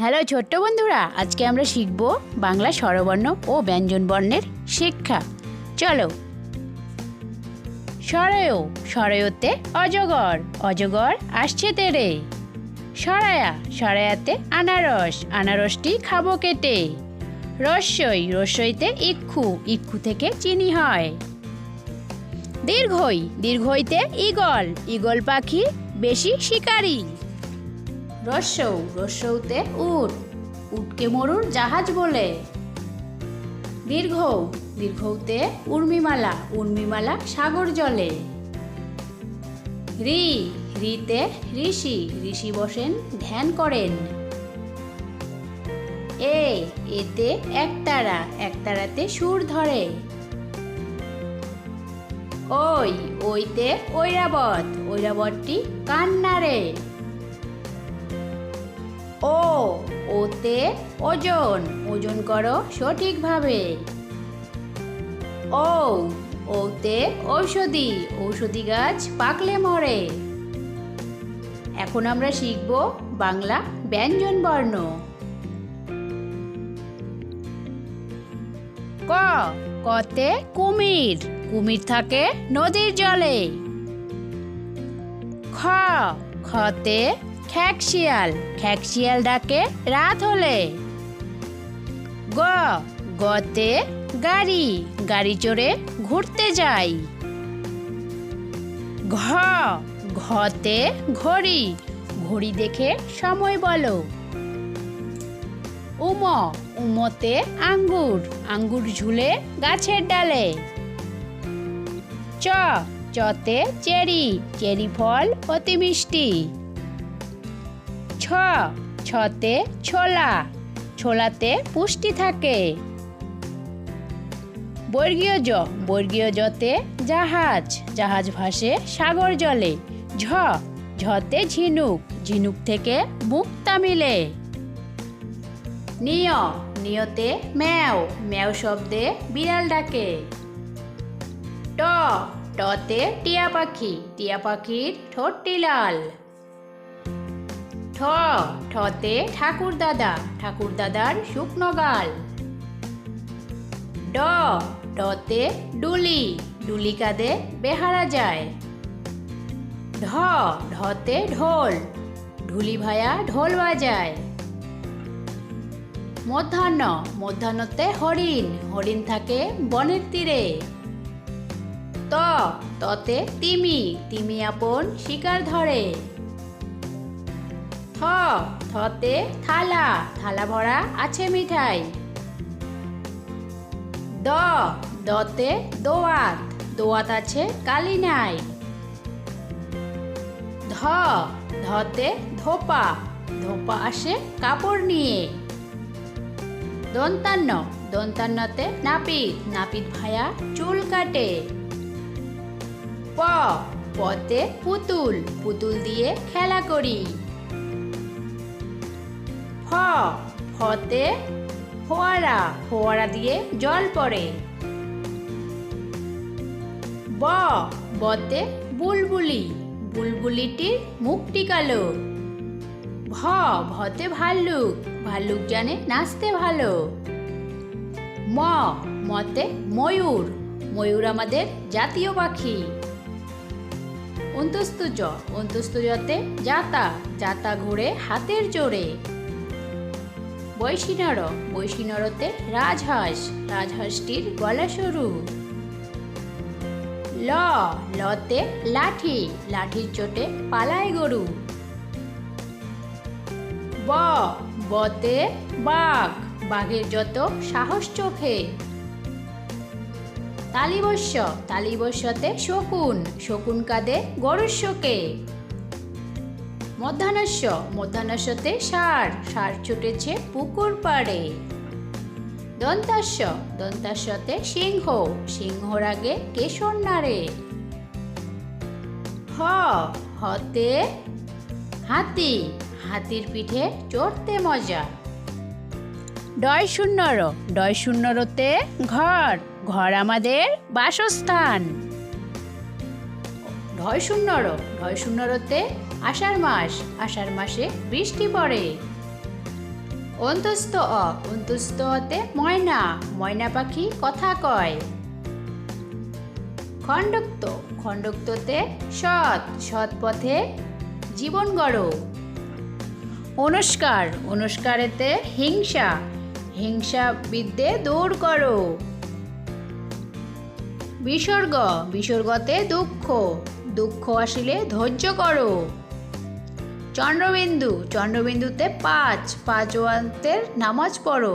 Hello ছোট্ট বন্ধুরা, আজকে আমরা শিখব বাংলা স্বরবর্ণ ও ব্যঞ্জনবর্ণের শিক্ষা। চলো। সরয় সরয়তে অজগর অজগর আসছে তেরে। সরায়া, সরায়াতে আনারস, আনারসটি খাব কেটে। রস্যই রস্যইতে ইক্ষু ইক্ষু থেকে চিনি হয়। দীর্ঘই, দীর্ঘইতে ঈগল ঈগল পাখি বেশি শিকারী। রস্যৌ রস্যৌতে উট, উটকে মরুর জাহাজ বলে। দীর্ঘ, দীর্ঘতে উর্মিমালা উর্মিমালা সাগর জলে। রি, রিতে ঋষি ঋষি বসেন, ধ্যান করেন। এ, এতে একতারা একতারাতে সুর ধরে। ওই, ওইতে ঐরাবত, ঐরাবতটি কান্নারে ও, ওতে ওজন ওজন করো সঠিকভাবে। ও, ওতে ঔষধি ঔষধি গাছ পাকলে মরে। এখন আমরা শিখব বাংলা ব্যঞ্জন বর্ণ। ক, কতে কুমির কুমির থাকে নদীর জলে। খ, খতে খ্যাকশিয়াল। খ্যাকশিয়াল ডাকে রাত হলে। গ, গতে গাড়ি গাড়ি চড়ে ঘুরতে যাই। ঘ, ঘতে ঘড়ি ঘড়ি দেখে সময় বলো। উম, উমতে আঙ্গুর আঙ্গুর ঝুলে গাছের ডালে। চ, চতে চেরি চেরি ফল অতি মিষ্টি। ছতে ছোলা। ছোলাতে পুষ্টি থাকে। বর্গীয় জ। বর্গীয় জতে জাহাজ। জাহাজ ভাসে সাগর জলে। ঝ। ঝতে ঝিনুক। ঝিনুক থেকে মুক্তা মিলে। নিয়। নিয়তে ম্যাও। ম্যাও শব্দে বিড়াল ডাকে। ট। টতে টিয়া পাখি। টিয়া পাখির ঠোঁটটি লাল। ঠ, ঠতে ঠাকুর দাদা, ঠাকুর দাদার শুকনো গাল ড ডতে ডুলি ডুলি কাঁদে বেহারা যায়। ঢ ঢতে ঢোল, ঢুলি ভায়া ঢোল বাজায়। মধ্যাহ্ন, মধ্যাহ্নতে হরিণ হরিণ থাকে বনের তীরে। ত, ততে তিমি তিমি আপন শিকার ধরে। থ থতে থালা থালা ভরা আছে মিঠাই। দ, দতে দোয়াত দোয়াত আছে কালি নাই। ধ, ধতে ধোপা ধোপা আসে কাপড় নিয়ে। দন্তান্ন, দন্তান্নতে নাপিত নাপিত ভায়া চুল কাটে। প, পতে পুতুল পুতুল দিয়ে খেলা করি। ফতে ফোয়ারা ফোয়ারা দিয়ে জল পড়ে। ব, বতে বুলবুলি, বুলবুলিটির মুখটি কালো। ভ ভতে ভাল্লুক ভাল্লুক জানে নাচতে ভালো। ম, মতে ময়ূর ময়ূর আমাদের জাতীয় পাখি। অন্তস্তু জ অন্তস্তু জতে জাতা জাতা ঘুরে হাতের জোরে। বৈশিনর বৈশিনরতে রাজহাঁস, রাজহাঁসটির গলা সরু। ল, লতে লাঠি, লাঠির চোটে পালায় গরু। ব, বতে বাঘ, বাঘের যত সাহস চোখে। তালিবস্য, তালিবস্যতে শকুন শকুন কাঁদে গরুর শোকে। মধ্যাহ্নস্য, মধ্যাহ্নস্যতে সার সার ছুটেছে পুকুর পাড়ে। দন্তাস্য, দন্তাস্যতে সিংহ, সিংহর আগে কেশর নাড়ে। হ, হতে হাতি, হাতির পিঠে চড়তে মজা। ডয় শূন্যর ডয় শূন্যরতে ঘর ঘর আমাদের বাসস্থান। ঢয় শূন্যর ঢয় শূন্যরতে আষাঢ় মাস, আষাঢ় মাসে বৃষ্টি পড়ে। অন্তস্থ অ অন্তস্থ অতে ময়না ময়না পাখি কথা কয়। খণ্ডক্ত, খণ্ডক্ততে সৎ সৎ পথে জীবন গড়ো। অনুষ্কার, অনুষ্কারেতে হিংসা হিংসা বিদ্যে দূর করো। বিসর্গ, বিসর্গতে দুঃখ দুঃখ আসিলে ধৈর্য করো। চন্দ্রবিন্দু চন্দ্রবিন্দুতে পাঁচ পাঁচ ওয়ান্তের নামাজ পড়ো।